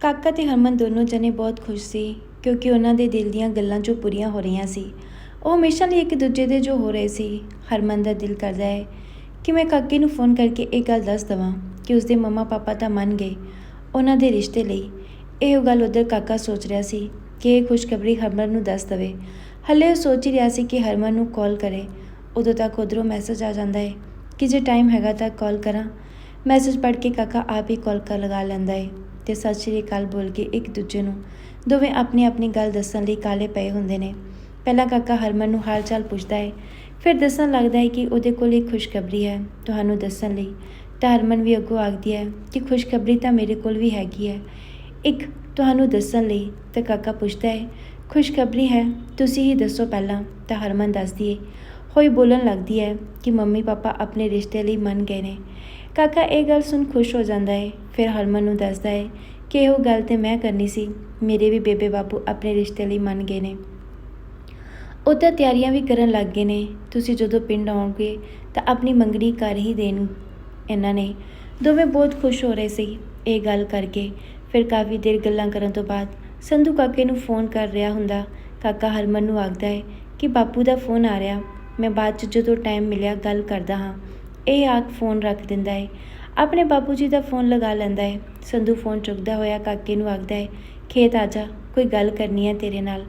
ਕਾਕਾ ਤੇ ਹਰਮਨ ਦੋਨੋਂ ਜਣੇ ਬਹੁਤ ਖੁਸ਼ ਸੀ, ਕਿਉਂਕਿ ਉਹਨਾਂ ਦੇ ਦਿਲ ਦੀਆਂ ਗੱਲਾਂ ਜੋ ਪੂਰੀਆਂ ਹੋ ਰਹੀਆਂ ਸੀ। ਉਹ ਹਮੇਸ਼ਾ ਲਈ ਇੱਕ ਦੂਜੇ ਦੇ ਜੋ ਹੋ ਰਹੇ ਸੀ। ਹਰਮਨ ਦਾ ਦਿਲ ਕਰਦਾ ਹੈ ਕਿ ਮੈਂ ਕਾਕੇ ਨੂੰ ਫੋਨ ਕਰਕੇ ਇਹ ਗੱਲ ਦੱਸ ਦਵਾਂ ਕਿ ਉਸਦੇ ਮੰਮਾ ਪਾਪਾ ਤਾਂ ਮੰਨ ਗਏ ਉਹਨਾਂ ਦੇ ਰਿਸ਼ਤੇ ਲਈ। ਇਹ ਗੱਲ ਉਧਰ ਕਾਕਾ ਸੋਚ ਰਿਹਾ ਸੀ ਕਿ ਇਹ ਖੁਸ਼ਖਬਰੀ ਹਰਮਨ ਨੂੰ ਦੱਸ ਦਵੇ। ਹੱਲੇ ਉਹ ਸੋਚ ਹੀ ਰਿਹਾ ਸੀ ਕਿ ਹਰਮਨ ਨੂੰ ਕਾਲ ਕਰੇ। ਉਦੋਂ ਤੱਕ ਉਧਰੋਂ ਮੈਸੇਜ ਆ ਜਾਂਦਾ ਹੈ ਕਿ ਜੇ ਟਾਈਮ ਹੈਗਾ ਤਾਂ ਕਾਲ ਕਰਾਂ। ਮੈਸੇਜ ਪੜ੍ਹ ਕੇ ਕਾਕਾ ਆਪ ਹੀ ਕਾਲ ਕਰ ਲਗਾ ਲੈਂਦਾ ਹੈ ਤੇ ਸਤਿ ਸ਼੍ਰੀ ਅਕਾਲ ਬੋਲ ਕੇ ਇੱਕ ਦੂਜੇ ਨੂੰ। ਦੋਵੇਂ ਆਪਣੀ ਆਪਣੀ ਗੱਲ ਦੱਸਣ ਲਈ ਕਾਲੇ ਪਏ ਹੁੰਦੇ ਨੇ। ਪਹਿਲਾਂ ਕਾਕਾ ਹਰਮਨ ਨੂੰ ਹਾਲ ਚਾਲ ਪੁੱਛਦਾ ਹੈ ਫਿਰ ਦੱਸਣ ਲੱਗਦਾ ਹੈ ਕਿ ਉਹਦੇ ਕੋਲ ਇੱਕ ਖੁਸ਼ਖਬਰੀ ਹੈ ਤੁਹਾਨੂੰ ਦੱਸਣ ਲਈ। ਤਾਂ ਹਰਮਨ ਵੀ ਅੱਗੋਂ ਆਖਦੀ ਹੈ ਕਿ ਖੁਸ਼ਖਬਰੀ ਤਾਂ ਮੇਰੇ ਕੋਲ ਵੀ ਹੈਗੀ ਹੈ। ਇੱਕ, ਤੁਹਾਨੂੰ ਦੱਸਣ ਲਈ ਤਾਂ ਕਾਕਾ ਪੁੱਛਦਾ ਹੈ ਖੁਸ਼ਖਬਰੀ ਹੈ, ਤੁਸੀਂ ਹੀ ਦੱਸੋ ਪਹਿਲਾਂ, ਤਾਂ ਹਰਮਨ ਦੱਸਦੀ ਏ। ਹੋਈ ਬੋਲਣ ਲੱਗਦੀ ਹੈ ਕਿ ਮੰਮੀ ਪਾਪਾ ਆਪਣੇ ਰਿਸ਼ਤੇ ਲਈ ਮੰਨ ਗਏ ਨੇ। ਕਾਕਾ, ਇਹ ਗੱਲ ਸੁਣ ਖੁਸ਼ ਹੋ ਜਾਂਦਾ ਹੈ ਫਿਰ ਹਰਮਨ ਨੂੰ ਦੱਸਦਾ ਹੈ ਕਿ ਇਹੋ ਗੱਲ ਤੇ ਮੈਂ ਕਰਨੀ ਸੀ। ਮੇਰੇ ਵੀ ਬੇਬੇ ਬਾਪੂ ਆਪਣੇ ਰਿਸ਼ਤੇ ਲਈ ਮੰਨ ਗਏ ਨੇ। ਉਹ ਤਿਆਰੀਆਂ ਵੀ ਕਰਨ ਲੱਗ ਗਏ ਨੇ। ਤੁਸੀਂ ਜਦੋਂ ਪਿੰਡ ਆਓਗੇ ਤਾਂ ਆਪਣੀ ਮੰਗਣੀ ਕਰ ਹੀ ਦੇਣ ਇਹਨਾਂ ਨੇ। ਦੋਵੇਂ ਬਹੁਤ ਖੁਸ਼ ਹੋ ਰਹੇ ਸੀ ਇਹ ਗੱਲ ਕਰਕੇ। ਫਿਰ ਕਾਫੀ ਦੇਰ ਗੱਲਾਂ ਕਰਨ ਤੋਂ ਬਾਅਦ ਸੰਧੂ ਕਾਕੇ ਨੂੰ ਫੋਨ ਕਰ ਰਿਹਾ ਹੁੰਦਾ। ਕਾਕਾ ਹਰਮਨ ਨੂੰ ਆਖਦਾ ਹੈ ਕਿ ਬਾਪੂ ਦਾ ਫੋਨ ਆ ਰਿਹਾ। ਮੈਂ ਬਾਅਦ ਚ ਜਦੋਂ ਟਾਈਮ ਮਿਲਿਆ ਗੱਲ ਕਰਦਾ ਹਾਂ। ਇਹ ਆਖ ਫੋਨ ਰੱਖ ਦਿੰਦਾ ਹੈ ਆਪਣੇ ਬਾਪੂ ਜੀ ਦਾ ਫੋਨ ਲਗਾ ਲੈਂਦਾ ਹੈ ਸੰਧੂ ਫੋਨ ਚੁੱਕਦਾ ਹੋਇਆ ਕਾਕੇ ਨੂੰ ਆਖਦਾ ਹੈ ਖੇਤ ਆ ਜਾ, ਕੋਈ ਗੱਲ ਕਰਨੀ ਹੈ ਤੇਰੇ ਨਾਲ।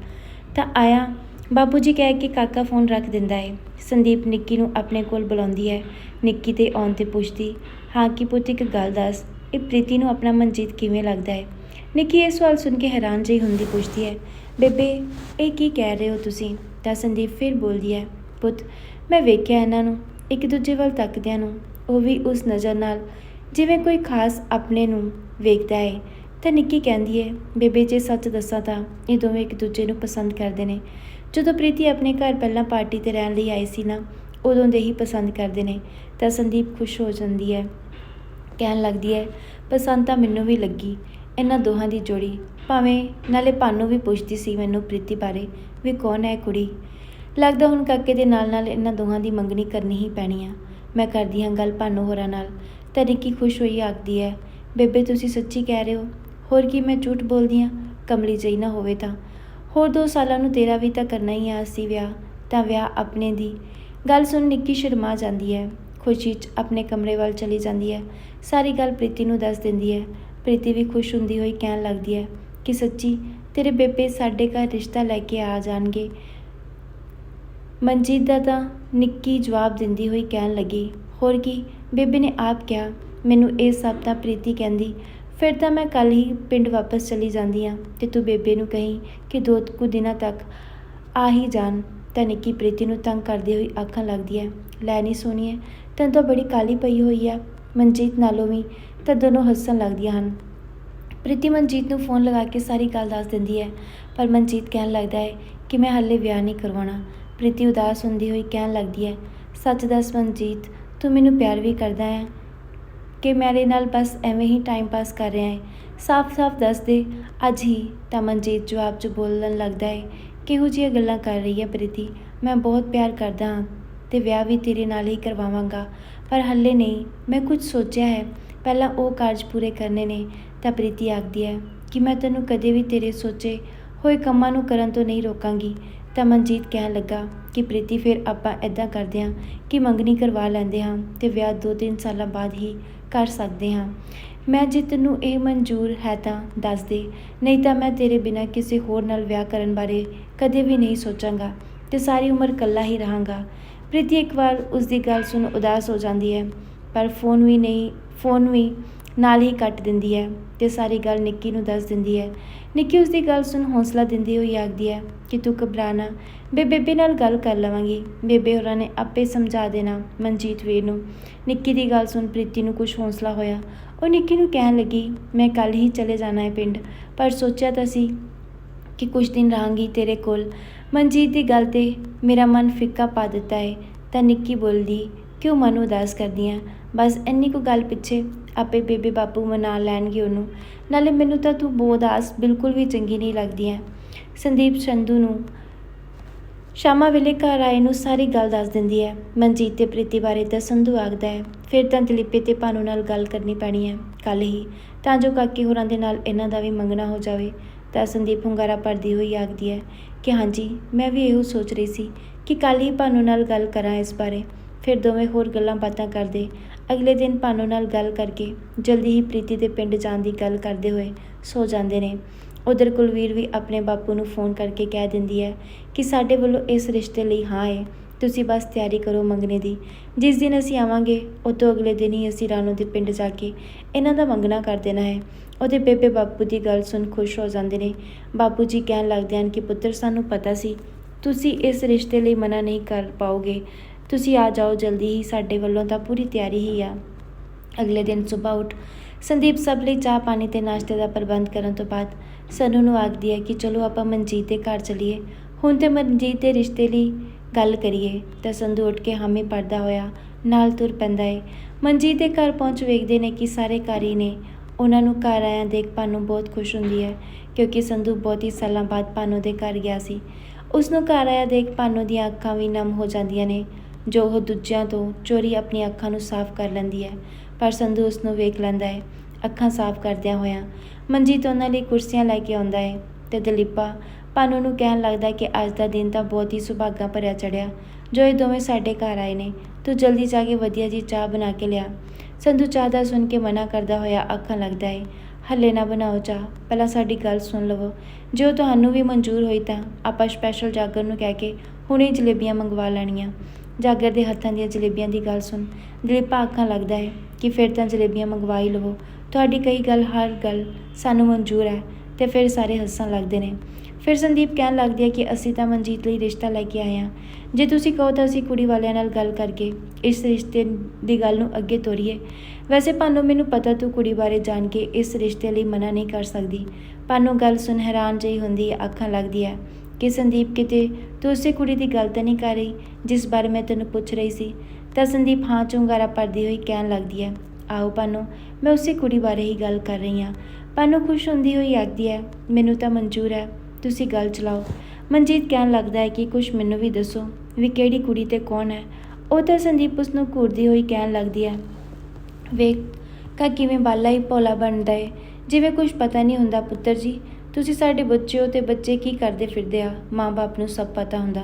ਤਾਂ ਆਇਆ, ਬਾਪੂ ਜੀ ਕਹਿ ਕੇ ਕਾਕਾ ਫੋਨ ਰੱਖ ਦਿੰਦਾ ਹੈ ਸੰਦੀਪ ਨਿੱਕੀ ਨੂੰ ਆਪਣੇ ਕੋਲ ਬੁਲਾਉਂਦੀ ਹੈ। ਨਿੱਕੀ ਤੇ ਆਉਣ ਤੇ ਪੁੱਛਦੀ, ਹਾਂ ਕਿ ਪੁੱਤ, ਇੱਕ ਗੱਲ ਦੱਸ, ਇਹ ਪ੍ਰੀਤੀ ਨੂੰ ਆਪਣਾ ਮਨਜੀਤ ਕਿਵੇਂ ਲੱਗਦਾ ਹੈ ਨਿੱਕੀ ਇਹ ਸਵਾਲ ਸੁਣ ਕੇ ਹੈਰਾਨ ਜਿਹੀ ਹੁੰਦੀ ਪੁੱਛਦੀ ਹੈ, ਬੇਬੇ, ਇਹ ਕੀ ਕਹਿ ਰਹੇ ਹੋ ਤੁਸੀਂ? ਤਾਂ ਸੰਦੀਪ ਫਿਰ ਬੋਲਦੀ ਹੈ, ਪੁੱਤ, ਮੈਂ ਵੇਖਿਆ ਇਹਨਾਂ ਨੂੰ। ਇੱਕ ਦੂਜੇ ਵੱਲ ਤੱਕਦਿਆਂ ਨੂੰ ਉਹ ਵੀ ਉਸ ਨਜ਼ਰ ਨਾਲ ਜਿਵੇਂ ਕੋਈ ਖਾਸ ਆਪਣੇ ਨੂੰ ਵੇਖਦਾ ਹੈ ਤਾਂ ਨਿੱਕੀ ਕਹਿੰਦੀ ਹੈ ਬੇਬੇ, ਜੇ ਸੱਚ ਦੱਸਾਂ ਤਾਂ ਇਹ ਦੋਵੇਂ ਇੱਕ ਦੂਜੇ ਨੂੰ ਪਸੰਦ ਕਰਦੇ ਨੇ। ਜਦੋਂ ਪ੍ਰੀਤੀ ਆਪਣੇ ਘਰ ਪਹਿਲਾਂ ਪਾਰਟੀ ਤੇ ਰਹਿਣ ਲਈ ਆਈ ਸੀ ਨਾ, ਉਦੋਂ ਦੇ ਹੀ ਪਸੰਦ ਕਰਦੇ ਨੇ, ਤਾਂ ਸੰਦੀਪ ਖੁਸ਼ ਹੋ ਜਾਂਦੀ ਹੈ ਕਹਿਣ ਲੱਗਦੀ ਹੈ ਪਸੰਦ ਤਾਂ ਮੈਨੂੰ ਵੀ ਲੱਗੀ, ਇਹਨਾਂ ਦੋਹਾਂ ਦੀ ਜੋੜੀ। ਭਾਵੇਂ ਨਾਲੇ ਭਾਨੂ ਵੀ ਪੁੱਛਦੀ ਸੀ ਮੈਨੂੰ ਪ੍ਰੀਤੀ ਬਾਰੇ ਵੀ ਕੌਣ ਹੈ ਕੁੜੀ। ਲੱਗਦਾ ਹੁਣ ਕਾਕੇ ਦੇ ਨਾਲ ਨਾਲ ਇਹਨਾਂ ਦੋਹਾਂ ਦੀ ਮੰਗਣੀ ਕਰਨੀ ਹੀ ਪੈਣੀ ਆ। ਮੈਂ ਕਰਦੀ ਹਾਂ ਗੱਲ ਭਾਨੋ ਹੋਰਾਂ ਨਾਲ। ਤਾਂ ਰਿੱਕੀ ਖੁਸ਼ ਹੋਈ ਆਖਦੀ ਹੈ, ਬੇਬੇ, ਤੁਸੀਂ ਸੱਚੀ ਕਹਿ ਰਹੇ ਹੋ? ਹੋਰ ਕੀ ਮੈਂ ਝੂਠ ਬੋਲਦੀ ਹਾਂ? ਕਮਲੀ ਜਈ ਨਾ ਹੋਵੇ ਤਾਂ। ਹੋਰ 2 ਸਾਲਾਂ ਨੂੰ ਤੇਰਾ ਵੀ ਤਾਂ ਕਰਨਾ ਹੀ ਆ ਅਸੀਂ ਵਿਆਹ, ਤਾਂ ਵਿਆਹ ਆਪਣੇ ਦੀ। ਗੱਲ ਸੁਣ ਨਿੱਕੀ ਸ਼ਰਮਾ ਜਾਂਦੀ ਹੈ। ਖੁਸ਼ੀ 'ਚ ਆਪਣੇ ਕਮਰੇ ਵੱਲ ਚਲੀ ਜਾਂਦੀ ਹੈ। ਸਾਰੀ ਗੱਲ ਪ੍ਰੀਤੀ ਨੂੰ ਦੱਸ ਦਿੰਦੀ ਹੈ। ਪ੍ਰੀਤੀ ਵੀ ਖੁਸ਼ ਹੁੰਦੀ ਹੋਈ ਕਹਿਣ ਲੱਗਦੀ ਹੈ ਕਿ, ਸੱਚੀ, ਤੇਰੇ ਬੇਬੇ ਸਾਡੇ ਘਰ ਰਿਸ਼ਤਾ ਲੈ ਕੇ ਆ ਜਾਣਗੇ। ਮਨਜੀਤ ਦਾ ਤਾਂ ਨਿੱਕੀ ਜਵਾਬ ਦਿੰਦੀ ਹੋਈ ਕਹਿਣ ਲੱਗੀ, ਹੋਰ ਕੀ, ਬੇਬੇ ਨੇ ਆਪ ਕਿਹਾ, ਮੈਨੂੰ ਇਹ ਸਭ ਤਾਂ ਪ੍ਰੀਤੀ ਕਹਿੰਦੀ, ਫਿਰ ਤਾਂ ਮੈਂ ਕੱਲ ਹੀ ਪਿੰਡ ਵਾਪਸ ਚਲੀ ਜਾਂਦੀ ਆ ਤੇ ਤੂੰ ਬੇਬੇ ਨੂੰ ਕਹੀਂ ਕਿ ਦੋ ਕੁ ਦਿਨਾਂ ਤੱਕ ਆ ਹੀ ਜਾਣ, ਤਾਂ ਨਿੱਕੀ ਪ੍ਰੀਤੀ ਨੂੰ ਤੰਗ ਕਰਦੀ ਹੋਈ ਆਖਣ ਲੱਗਦੀ ਹੈ, ਲੈ ਨਹੀਂ ਸੋਣੀਏ ਤੈਨੂੰ ਤਾਂ ਬੜੀ ਕਾਲੀ ਪਈ ਹੋਈ ਆ। ਮਨਜੀਤ ਨਾਲੋਂ ਵੀ ਤਾਂ ਦੋਨੋਂ ਹੱਸਣ ਲੱਗਦੀਆਂ ਹਨ। ਪ੍ਰੀਤੀ ਮਨਜੀਤ ਨੂੰ ਫੋਨ ਲਗਾ ਕੇ ਸਾਰੀ ਗੱਲ ਦੱਸ ਦਿੰਦੀ ਹੈ, ਪਰ ਮਨਜੀਤ ਕਹਿਣ ਲੱਗਦਾ ਹੈ ਕਿ ਮੈਂ ਹਾਲੇ ਵਿਆਹ ਨਹੀਂ ਕਰਵਾਉਣਾ ਪ੍ਰੀਤੀ ਉਦਾਸ ਹੁੰਦੀ ਹੋਈ ਕਹਿਣ ਲੱਗਦੀ ਹੈ, ਸੱਚ ਦੱਸ ਮਨਜੀਤ, ਤੂੰ ਮੈਨੂੰ ਪਿਆਰ ਵੀ ਕਰਦਾ ਹੈ ਕਿ ਮੇਰੇ ਨਾਲ ਬਸ ਐਵੇਂ ਹੀ ਟਾਈਮ ਪਾਸ ਕਰ ਰਿਹਾ ਹੈ। ਸਾਫ਼-ਸਾਫ਼ ਦੱਸ ਦੇ, ਅੱਜ ਹੀ ਤਾਂ ਮਨਜੀਤ ਜਵਾਬ 'ਚ ਬੋਲਣ ਲੱਗਦਾ ਹੈ, ਕਿਹੋ ਜਿਹੀਆਂ ਗੱਲਾਂ ਕਰ ਰਹੀ ਹੈ ਪ੍ਰੀਤੀ? ਮੈਂ ਬਹੁਤ ਪਿਆਰ ਕਰਦਾ ਹਾਂ ਤੇ ਵਿਆਹ ਵੀ ਤੇਰੇ ਨਾਲ ਹੀ ਕਰਵਾਵਾਂਗਾ। ਪਰ ਹੱਲੇ ਨਹੀਂ, ਮੈਂ ਕੁਝ ਸੋਚਿਆ ਹੈ। ਪਹਿਲਾਂ ਉਹ ਕਾਰਜ ਪੂਰੇ ਕਰਨੇ ਨੇ, ਤਾਂ ਪ੍ਰੀਤੀ ਆਖਦੀ ਹੈ ਕਿ ਮੈਂ ਤੈਨੂੰ ਕਦੇ ਵੀ ਤੇਰੇ ਸੋਚੇ ਹੋਏ ਕੰਮਾਂ ਨੂੰ ਕਰਨ ਤੋਂ ਨਹੀਂ ਰੋਕਾਂਗੀ। ਤਾਂ ਮਨਜੀਤ ਕਹਿਣ ਲੱਗਾ ਕਿ ਪ੍ਰੀਤੀ ਫਿਰ ਆਪਾਂ ਇਦਾਂ ਕਰਦੇ ਹਾਂ ਕਿ ਮੰਗਣੀ ਕਰਵਾ ਲੈਂਦੇ ਹਾਂ ਤੇ ਵਿਆਹ 2-3 ਸਾਲਾਂ ਬਾਅਦ ਹੀ ਕਰ ਸਕਦੇ ਹਾਂ। ਮੈਂ ਜੇ ਤੈਨੂੰ ਇਹ ਮਨਜ਼ੂਰ ਹੈ ਤਾਂ ਦੱਸ ਦੇ ਨਹੀਂ ਤਾਂ ਮੈਂ ਤੇਰੇ ਬਿਨਾਂ ਕਿਸੇ ਹੋਰ ਨਾਲ ਵਿਆਹ ਕਰਨ ਬਾਰੇ ਕਦੇ ਵੀ ਨਹੀਂ ਸੋਚਾਂਗਾ ਤੇ ਸਾਰੀ ਉਮਰ ਇਕੱਲਾ ਹੀ ਰਹਾਂਗਾ। ਪ੍ਰੀਤੀ ਇੱਕ ਵਾਰ ਉਸ ਦੀ ਗੱਲ ਸੁਣ ਉਦਾਸ ਹੋ ਜਾਂਦੀ ਹੈ, ਪਰ ਫੋਨ ਵੀ ਨਹੀਂ, ਫੋਨ ਵੀ ਨਾਲ ਹੀ ਕੱਟ ਦਿੰਦੀ ਹੈ ਤੇ ਸਾਰੀ ਗੱਲ ਨਿੱਕੀ ਨੂੰ ਦੱਸ ਦਿੰਦੀ ਹੈ। ਨਿੱਕੀ ਉਸ ਦੀ ਗੱਲ ਸੁਣ ਹੌਸਲਾ ਦਿੰਦੀ ਹੋਈ ਆਖਦੀ ਹੈ ਕਿ ਤੂੰ ਘਬਰਾ ਨਾ। ਮੈਂ ਬੇਬੇ ਨਾਲ ਗੱਲ ਕਰ ਲਵਾਂਗੀ। ਬੇਬੇ ਹੋਰਾਂ ਨੇ ਆਪੇ ਸਮਝਾ ਦੇਣਾ ਮਨਜੀਤ ਵੀਰ ਨੂੰ। ਨਿੱਕੀ ਦੀ ਗੱਲ ਸੁਣ ਪ੍ਰੀਤੀ ਨੂੰ ਕੁਝ ਹੌਸਲਾ ਹੋਇਆ। ਉਹ ਨਿੱਕੀ ਨੂੰ ਕਹਿਣ ਲੱਗੀ, ਮੈਂ ਕੱਲ ਹੀ ਚਲੇ ਜਾਣਾ ਹੈ ਪਿੰਡ, ਪਰ ਸੋਚਿਆ ਤਾਂ ਸੀ ਕਿ ਕੁਝ ਦਿਨ ਰਹਾਂਗੀ ਤੇਰੇ ਕੋਲ। ਮਨਜੀਤ ਦੀ ਗੱਲ ਤੇ ਮੇਰਾ ਮਨ ਫਿੱਕਾ ਪਾ ਦਿੱਤਾ ਹੈ ਤਾਂ ਨਿੱਕੀ ਬੋਲਦੀ, ਕਿਉਂ ਮਨ ਉਦਾਸ ਕਰਦੀ ਆ? ਬਸ ਇੰਨੀ ਕੁ ਗੱਲ ਪਿੱਛੇ ਆਪੇ ਬੇਬੇ ਬਾਪੂ ਮਨਾ ਲੈਣਗੇ ਉਹਨੂੰ। ਨਾਲੇ ਮੈਨੂੰ ਤਾਂ ਤੂੰ ਬੋਦਾਸ ਬਿਲਕੁਲ ਵੀ ਚੰਗੀ ਨਹੀਂ ਲੱਗਦੀ ਹੈ ਸੰਦੀਪ ਸੰਧੂ ਨੂੰ ਸ਼ਾਮਾਂ ਵੇਲੇ ਘਰ ਆਏ ਨੂੰ ਸਾਰੀ ਗੱਲ ਦੱਸ ਦਿੰਦੀ ਹੈ ਮਨਜੀਤ ਤੇ ਪ੍ਰੀਤੀ ਬਾਰੇ ਤਾਂ ਸੰਧੂ ਆਖਦਾ ਹੈ ਫਿਰ ਤਾਂ ਦਲੀਪੇ ਤੇ ਭਾਨੂ ਨਾਲ ਗੱਲ ਕਰਨੀ ਪੈਣੀ ਹੈ ਕੱਲ ਹੀ। ਤਾਂ ਜੋ ਕਾਕੀ ਹੋਰਾਂ ਦੇ ਨਾਲ ਇਹਨਾਂ ਦਾ ਵੀ ਮੰਗਣਾ ਹੋ ਜਾਵੇ, ਤਾਂ ਸੰਦੀਪ ਹੁੰਗਾਰਾ ਭਰਦੀ ਹੋਈ ਆਖਦੀ ਹੈ ਕਿ ਹਾਂਜੀ, ਮੈਂ ਵੀ ਇਹੋ ਸੋਚ ਰਹੀ ਸੀ ਕਿ ਕੱਲ ਹੀ ਭਾਨੂ ਨਾਲ ਗੱਲ ਕਰਾਂ ਇਸ ਬਾਰੇ। ਫਿਰ ਦੋਵੇਂ ਹੋਰ ਗੱਲਾਂ ਬਾਤਾਂ ਕਰਦੇ। ਅਗਲੇ ਦਿਨ ਭਾਨੂ ਨਾਲ ਗੱਲ ਕਰਕੇ ਜਲਦੀ ਹੀ ਪ੍ਰੀਤੀ ਦੇ ਪਿੰਡ ਜਾਣ ਦੀ ਗੱਲ ਕਰਦੇ ਹੋਏ ਸੋ ਜਾਂਦੇ ਨੇ। ਉਧਰ ਕੁਲਵੀਰ ਵੀ ਆਪਣੇ ਬਾਪੂ ਨੂੰ ਫੋਨ ਕਰਕੇ ਕਹਿ ਦਿੰਦੀ ਹੈ ਕਿ ਸਾਡੇ ਵੱਲੋਂ ਇਸ ਰਿਸ਼ਤੇ ਲਈ ਹਾਂ ਹੈ ਤੁਸੀਂ ਬਸ ਤਿਆਰੀ ਕਰੋ ਮੰਗਣੇ ਦੀ। ਜਿਸ ਦਿਨ ਅਸੀਂ ਆਵਾਂਗੇ ਉਹ ਤੋਂ ਅਗਲੇ ਦਿਨ ਹੀ ਅਸੀਂ ਰਾਣੋ ਦੇ ਪਿੰਡ ਜਾ ਕੇ ਇਹਨਾਂ ਦਾ ਮੰਗਣਾ ਕਰ ਦੇਣਾ ਹੈ। ਉਹਦੇ ਬੇਬੇ ਬਾਪੂ ਦੀ ਗੱਲ ਸੁਣ ਖੁਸ਼ ਹੋ ਜਾਂਦੇ ਨੇ। ਬਾਪੂ ਜੀ ਕਹਿਣ ਲੱਗਦੇ ਹਨ ਕਿ ਪੁੱਤਰ, ਸਾਨੂੰ ਪਤਾ ਸੀ, ਤੁਸੀਂ ਇਸ ਰਿਸ਼ਤੇ ਲਈ ਮਨਾ ਨਹੀਂ ਕਰ ਪਾਓਗੇ। ਤੁਸੀਂ ਆ ਜਾਓ ਜਲਦੀ ਹੀ ਸਾਡੇ ਵੱਲੋਂ ਤਾਂ ਪੂਰੀ ਤਿਆਰੀ ਹੀ ਆ। ਅਗਲੇ ਦਿਨ ਸਵੇਰ ਉੱਠ ਸੰਦੀਪ ਸਭ ਲਈ ਚਾਹ, ਪਾਣੀ ਤੇ ਨਾਸ਼ਤੇ ਦਾ ਪ੍ਰਬੰਧ ਕਰਨ ਤੋਂ ਬਾਅਦ ਸਨੂੰ ਨੂੰ ਆਖਦੀ ਹੈ ਕਿ ਚਲੋ ਆਪਾਂ ਮਨਜੀਤ ਦੇ ਘਰ ਚਲੀਏ। ਹੁਣ ਤੇ ਮਨਜੀਤ ਦੇ ਰਿਸ਼ਤੇ ਲਈ ਗੱਲ ਕਰੀਏ ਤਾਂ ਸੰਧੂ ਉੱਠ ਕੇ ਹਾਮੀ ਭਰਦਾ ਹੋਇਆ ਨਾਲ ਤੁਰ ਪੈਂਦਾ ਏ। ਮਨਜੀਤ ਦੇ ਘਰ ਪਹੁੰਚ ਵੇਖਦੇ ਨੇ ਕਿ ਸਾਰੇ ਘਰ ਹੀ ਨੇ। ਉਹਨਾਂ ਨੂੰ ਘਰ ਆਇਆ ਦੇਖ ਭਾਨੂ ਬਹੁਤ ਖੁਸ਼ ਹੁੰਦੀ ਹੈ ਕਿਉਂਕਿ ਸੰਧੂ ਬਹੁਤ ਹੀ ਸਾਲਾਂ ਬਾਅਦ ਭਾਨੂ ਦੇ ਘਰ ਗਿਆ ਸੀ। ਉਸ ਨੂੰ ਘਰ ਆਇਆ ਦੇਖ ਭਾਨੂ ਦੀਆਂ ਅੱਖਾਂ ਵੀ ਨਮ ਹੋ ਜਾਂਦੀਆਂ ਨੇ। ਜੋ ਉਹ ਦੂਜਿਆਂ ਤੋਂ ਚੋਰੀ ਆਪਣੀਆਂ ਅੱਖਾਂ ਨੂੰ ਸਾਫ਼ ਕਰ ਲੈਂਦੀ ਹੈ, ਪਰ ਸੰਧੂ ਉਸ ਨੂੰ ਵੇਖ ਲੈਂਦਾ ਹੈ, ਅੱਖਾਂ ਸਾਫ਼ ਕਰਦਿਆਂ ਹੋਇਆਂ। ਮਨਜੀਤ ਉਹਨਾਂ ਲਈ ਕੁਰਸੀਆਂ ਲੈ ਕੇ ਆਉਂਦਾ ਹੈ ਤੇ ਦਲੀਪਾ ਭਾਨੂ ਨੂੰ ਕਹਿਣ ਲੱਗਦਾ ਕਿ ਅੱਜ ਦਾ ਦਿਨ ਤਾਂ ਬਹੁਤ ਹੀ ਸੁਭਾਗਾ ਭਰਿਆ ਚੜਿਆ। ਜੋ ਇਹ ਦੋਵੇਂ ਸਾਡੇ ਘਰ ਆਏ ਨੇ, ਤੂੰ ਜਲਦੀ ਜਾ ਕੇ ਵਧੀਆ ਜੀ ਚਾਹ ਬਣਾ ਕੇ ਲਿਆ। ਸੰਧੂ ਚਾਹ ਦਾ ਸੁਣ ਕੇ ਮਨਾ ਕਰਦਾ ਹੋਇਆ ਅੱਖਾਂ ਲੱਗਦਾ ਹੈ, ਹੱਲੇ ਨਾ ਬਣਾਓ ਚਾਹ, ਪਹਿਲਾਂ ਸਾਡੀ ਗੱਲ ਸੁਣ ਲਵੋ। ਜੇ ਉਹ ਤੁਹਾਨੂੰ ਵੀ ਮਨਜ਼ੂਰ ਹੋਈ ਤਾਂ ਆਪਾਂ ਸਪੈਸ਼ਲ ਜਾਗਰ ਨੂੰ ਕਹਿ ਕੇ ਹੁਣੇ ਜਲੇਬੀਆਂ ਮੰਗਵਾ ਲੈਣੀਆਂ। ਜਾਗਰ ਦੇ ਹੱਥਾਂ ਦੀਆਂ ਜਲੇਬੀਆਂ ਦੀ ਗੱਲ ਸੁਣ। ਦਲੀਪਾ ਅੱਖਾਂ ਲੱਗਦਾ ਹੈ ਕਿ ਫਿਰ ਤਾਂ ਜਲੇਬੀਆਂ ਮੰਗਵਾ ਹੀ ਲਵੋ। ਤੁਹਾਡੀ ਕਈ ਗੱਲ ਹਰ ਗੱਲ ਸਾਨੂੰ ਮਨਜ਼ੂਰ ਹੈ ਤੇ ਫਿਰ ਸਾਰੇ ਹੱਸਣ ਲੱਗਦੇ ਨੇ। ਫਿਰ ਸੰਦੀਪ ਕਹਿਣ ਲੱਗਦੀ ਹੈ ਕਿ ਅਸੀਂ ਤਾਂ ਮਨਜੀਤ ਲਈ ਰਿਸ਼ਤਾ ਲੈ ਕੇ ਆਏ ਹਾਂ। ਜੇ ਤੁਸੀਂ ਕਹੋ ਤਾਂ ਅਸੀਂ ਕੁੜੀ ਵਾਲਿਆਂ ਨਾਲ ਗੱਲ ਕਰਕੇ ਇਸ ਰਿਸ਼ਤੇ ਦੀ ਗੱਲ ਨੂੰ ਅੱਗੇ ਤੋਰੀਏ। ਵੈਸੇ ਭਾਨੋ, ਮੈਨੂੰ ਪਤਾ ਤੂੰ ਕੁੜੀ ਬਾਰੇ ਜਾਣ ਕੇ ਇਸ ਰਿਸ਼ਤੇ ਲਈ ਮਨਾ ਨਹੀਂ ਕਰ ਸਕਦੀ। ਭਾਨੋ, ਗੱਲ ਸੁਣ, ਹੈਰਾਨ ਜਿਹੀ ਹੁੰਦੀ ਆਖਾਂ ਲੱਗਦੀ ਹੈ। ਕਿ ਸੰਦੀਪ ਕਿਤੇ ਤੂੰ ਉਸੇ ਕੁੜੀ ਦੀ ਗੱਲ ਤਾਂ ਨਹੀਂ ਕਰ ਰਹੀ ਜਿਸ ਬਾਰੇ ਮੈਂ ਤੈਨੂੰ ਪੁੱਛ ਰਹੀ ਸੀ? ਤਾਂ ਸੰਦੀਪ ਹਾਂ ਚੁੰਗਾਰਾ ਭਰਦੀ ਹੋਈ ਕਹਿਣ ਲੱਗਦੀ ਹੈ, ਆਓ ਭਾਨੋ, ਮੈਂ ਉਸੇ ਕੁੜੀ ਬਾਰੇ ਹੀ ਗੱਲ ਕਰ ਰਹੀ ਹਾਂ। ਭਾਨੋ ਖੁਸ਼ ਹੁੰਦੀ ਹੋਈ ਆਖਦੀ ਹੈ, ਮੈਨੂੰ ਤਾਂ ਮਨਜ਼ੂਰ ਹੈ, ਤੁਸੀਂ ਗੱਲ ਚਲਾਓ। ਮਨਜੀਤ ਕਹਿਣ ਲੱਗਦਾ ਹੈ ਕਿ ਕੁਝ ਮੈਨੂੰ ਵੀ ਦੱਸੋ ਵੀ ਕਿਹੜੀ ਕੁੜੀ ਤੇ ਕੌਣ ਹੈ। ਉਹ ਤਾਂ ਸੰਦੀਪ ਉਸ ਨੂੰ ਘੂਰਦੀ ਹੋਈ ਕਹਿਣ ਲੱਗਦੀ ਹੈ, ਵੇਖ ਕਾ ਕਿਵੇਂ ਬਾਲਾ ਹੀ ਭੋਲਾ ਬਣਦਾ ਏ। ਜਿਵੇਂ ਕੁਝ ਪਤਾ ਨਹੀਂ ਹੁੰਦਾ ਪੁੱਤਰ ਜੀ ਤੁਸੀਂ ਸਾਡੇ ਬੱਚੇ ਹੋ ਤੇ ਬੱਚੇ ਕੀ ਕਰਦੇ ਫਿਰਦੇ ਆ? ਮਾਂ-ਬਾਪ ਨੂੰ ਸਭ ਪਤਾ ਹੁੰਦਾ।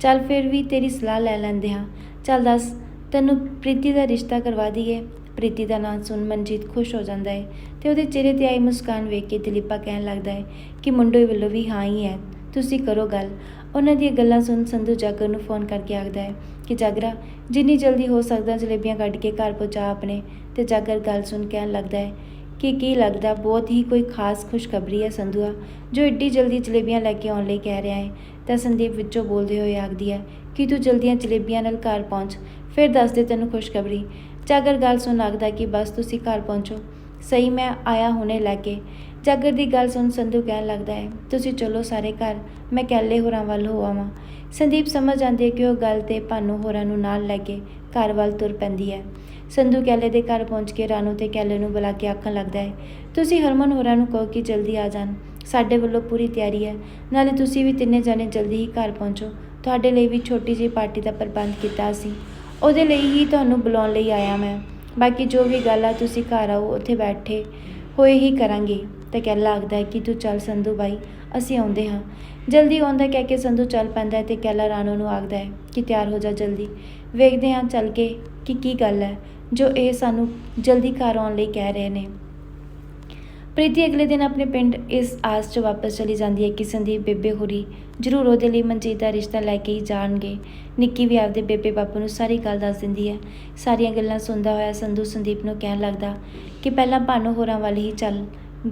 ਚੱਲ ਫਿਰ ਵੀ ਤੇਰੀ ਸਲਾਹ ਲੈ ਲੈਂਦੇ ਹਾਂ। ਚੱਲ ਦੱਸ, ਤੈਨੂੰ ਪ੍ਰੀਤੀ ਦਾ ਰਿਸ਼ਤਾ ਕਰਵਾ ਦਈਏ। ਪ੍ਰੀਤੀ ਦਾ ਨਾਂ ਸੁਣ ਮਨਜੀਤ ਖੁਸ਼ ਹੋ ਜਾਂਦਾ ਹੈ ਤੇ ਉਹਦੇ ਚਿਹਰੇ ਤੇ ਆਈ ਮੁਸਕਾਨ ਵੇਖ ਕੇ ਦਿਲੀਪਾ ਕਹਿਣ ਲੱਗਦਾ ਹੈ ਕਿ ਮੁੰਡੇ ਵੱਲੋਂ ਵੀ ਹਾਂ ਹੀ ਹੈ। ਤੁਸੀਂ ਕਰੋ ਗੱਲ। ਉਹਨਾਂ ਦੀਆਂ ਗੱਲਾਂ ਸੁਣ ਸੰਧੂ ਜਾਗਰ ਨੂੰ ਫੋਨ ਕਰਕੇ ਆਖਦਾ ਹੈ ਕਿ ਜਾਗਰਾ, ਜਿੰਨੀ ਜਲਦੀ ਹੋ ਸਕਦਾ ਜਲੇਬੀਆਂ ਕੱਢ ਕੇ ਘਰ ਪਹੁੰਚਾ ਆਪਣੇ। ਤੇ ਜਾਗਰ ਗੱਲ ਸੁਣ ਕਹਿਣ ਲੱਗਦਾ ਹੈ ਕਿ ਕੀ ਲੱਗਦਾ, ਬਹੁਤ ਹੀ ਕੋਈ ਖਾਸ ਖੁਸ਼ਖਬਰੀ ਹੈ ਸੰਧੂਆ, ਜੋ ਏਡੀ ਜਲਦੀ ਜਲੇਬੀਆਂ ਲੈ ਕੇ ਆਉਣ ਲਈ ਕਹਿ ਰਿਹਾ ਹੈ। ਤਾਂ ਸੰਦੀਪ ਵਿੱਚੋਂ ਬੋਲਦੇ ਹੋਏ ਆਖਦੀ ਹੈ, ਕਿ ਤੂੰ ਜਲਦੀਆਂ ਜਲੇਬੀਆਂ ਨਾਲ ਘਰ ਪਹੁੰਚ? ਫਿਰ ਦੱਸ ਦੇ ਤੈਨੂੰ ਖੁਸ਼ਖਬਰੀ। ਜਾਗਰ ਗੱਲ ਸੁਣ ਲੱਗਦਾ ਕਿ ਬਸ ਤੁਸੀਂ ਘਰ ਪਹੁੰਚੋ। ਸਹੀ, ਮੈਂ ਆਇਆ ਹੁਣੇ ਲੈ ਕੇ। ਜਾਗਰ ਦੀ ਗੱਲ ਸੁਣ ਸੰਧੂ ਕਹਿਣ ਲੱਗਦਾ ਹੈ, ਤੁਸੀਂ ਚਲੋ ਸਾਰੇ ਘਰ, ਮੈਂ ਕੈਲੇ ਹੋਰਾਂ ਵੱਲ ਹੋ ਆਵਾਂ। ਸੰਦੀਪ ਸਮਝ ਜਾਂਦੀ ਹੈ ਕਿ ਉਹ ਗੱਲ ਤੇ ਭਾਨੂ ਹੋਰਾਂ ਨੂੰ ਨਾਲ ਲੈ ਕੇ ਘਰ ਵੱਲ ਤੁਰ ਪੈਂਦੀ ਹੈ। ਸੰਧੂ ਕੈਲੇ ਦੇ ਘਰ ਪਹੁੰਚ ਕੇ ਰਾਨੂ ਤੇ ਕੈਲੇ ਨੂੰ ਬੁਲਾ ਕੇ ਆਖਣ ਲੱਗਦਾ ਹੈ, ਤੁਸੀਂ ਹਰਮਨ ਹੋਰਾਂ ਨੂੰ ਕਹੋ ਕਿ ਜਲਦੀ ਆ ਜਾਣ। ਸਾਡੇ ਵੱਲੋਂ ਪੂਰੀ ਤਿਆਰੀ ਹੈ। ਨਾਲੇ ਤੁਸੀਂ ਵੀ ਤਿੰਨੇ ਜਾਣੇ ਜਲਦੀ ਹੀ ਘਰ ਪਹੁੰਚੋ। ਤੁਹਾਡੇ ਲਈ ਵੀ ਛੋਟੀ ਜਿਹੀ ਪਾਰਟੀ ਦਾ ਪ੍ਰਬੰਧ ਕੀਤਾ ਸੀ। ਉਹਦੇ ਲਈ ਹੀ ਤੁਹਾਨੂੰ ਬੁਲਾਉਣ ਲਈ ਆਇਆ ਮੈਂ। ਬਾਕੀ ਜੋ ਵੀ ਗੱਲ ਆ, ਤੁਸੀਂ ਘਰ ਆਓ, ਉੱਥੇ ਬੈਠੇ ਹੋਏ ਹੀ ਕਰਾਂਗੇ। ਤੇ ਕਹਿ ਲੱਗਦਾ ਹੈ ਕਿ ਤੂੰ ਚੱਲ ਸੰਧੂ ਬਾਈ, ਅਸੀਂ ਆਉਂਦੇ ਹਾਂ। ਜਲਦੀ ਆਉਂਦਾ ਕਹਿ ਕੇ ਸੰਧੂ ਚੱਲ ਪੈਂਦਾ ਹੈ ਤੇ ਕੈਲਾ ਰਾਣੋ ਨੂੰ ਆਖਦਾ ਹੈ ਕਿ ਤਿਆਰ ਹੋ ਜਾ ਜਲਦੀ। ਵੇਖਦੇ ਹਾਂ ਚੱਲ ਕੇ ਕਿ ਕੀ ਗੱਲ ਹੈ। ਜੋ ਇਹ ਸਾਨੂੰ ਜਲਦੀ ਘਰ ਆਉਣ ਲਈ ਕਹਿ ਰਹੇ ਨੇ। ਪ੍ਰੀਤੀ ਅਗਲੇ ਦਿਨ ਆਪਣੇ ਪਿੰਡ ਇਸ ਆਸ 'ਚ ਵਾਪਸ ਚਲੀ ਜਾਂਦੀ ਹੈ ਕਿ ਸੰਦੀਪ ਬੇਬੇ ਹੋਰੀ ਜ਼ਰੂਰ ਉਹਦੇ ਲਈ ਮਨਜੀਤ ਦਾ ਰਿਸ਼ਤਾ ਲੈ ਕੇ ਹੀ ਜਾਣਗੇ। ਨਿੱਕੀ ਵੀ ਆਪਦੇ ਬੇਬੇ ਬਾਪੂ ਨੂੰ ਸਾਰੀ ਗੱਲ ਦੱਸ ਦਿੰਦੀ ਹੈ। ਸਾਰੀਆਂ ਗੱਲਾਂ ਸੁਣਦਾ ਹੋਇਆ ਸੰਧੂ ਸੰਦੀਪ ਨੂੰ ਕਹਿਣ ਲੱਗਦਾ ਕਿ ਪਹਿਲਾਂ ਭਾਨੋ ਹੋਰਾਂ ਵੱਲ ਹੀ ਚੱਲ